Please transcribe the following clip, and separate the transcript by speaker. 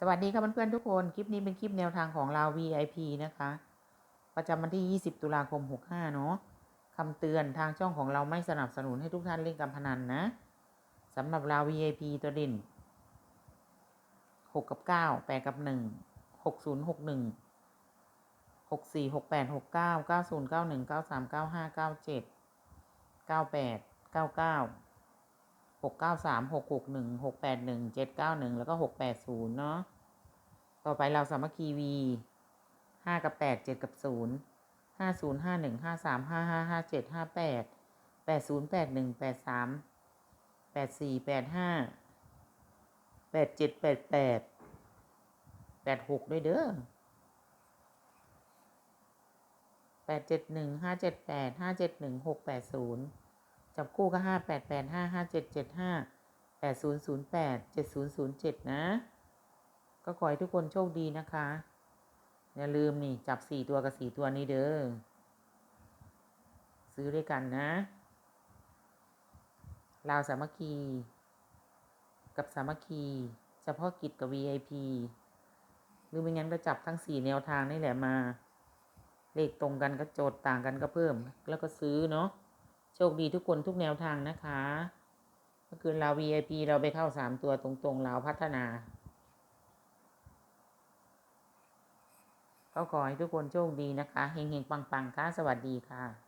Speaker 1: สวัสดีค่ะเพื่อนๆทุกคน คลิปนี้เป็นคลิปแนวทางของเรา VIP นะคะ ประจำวันที่ 20 ตุลาคม 65 เนาะคำเตือนทางช่องของเราไม่สนับสนุนให้ทุกท่านเล่นการพนันนะสำหรับเรา VIP ตัวเด่น 6 กับ 9 8 กับ 1 6 0 6 1 6 4 6 8 6 9 9 0 9 1 9 3 9 5 9 7 98 99 หกเก้าสามหกหกหนึ่งหกแปดหนึ่งเจ็ดเก้าหนึ่งแล้วก็หกแปดศูนย์เนาะต่อไปเราสามัคคีวีห้ากับแปดเจ็ดกับศูนย์ห้าศูนย์ห้าหนึ่งห้าสามห้าห้าห้าเจ็ดห้าแปดแปดศูนย์แปดหนึ่งแปดสามแปดสี่แปดห้าแปดเจ็ดแปดแปดแปดหกด้วยเด้อแปดเจ็ดหนึ่งห้าเจ็ดแปดห้าเจ็ดหนึ่งหกแปดศูนย์ จับคู่ก็ห้าแปดแปดห้าห้าเจ็ดเจ็ดห้าแปดศูนย์ศูนย์แปดเจ็ดศูนย์ศูนย์เจ็ดนะ ก็ขอให้ทุกคนโชคดีนะคะ อย่าลืมนี่จับสี่ตัวกับสี่ตัวนี้เด้อ ซื้อด้วยกันนะ ลาวสามัคคี กับสามัคคี เฉพาะกิจกับ VIP หรือไม่งั้นก็จับทั้งสี่แนวทางนี่แหละมา เลขตรงกันก็โจทย์ต่างกันก็เพิ่ม แล้วก็ซื้อเนาะ โชคดีทุกคนทุกแนวทางนะคะเมื่อคืนเรา VIP เราไปเข้าสามตัวตรงๆเราพัฒนาก็ขอให้ทุกคนโชคดีนะคะ เฮงๆ ปังๆ ค่ะ สวัสดีค่ะ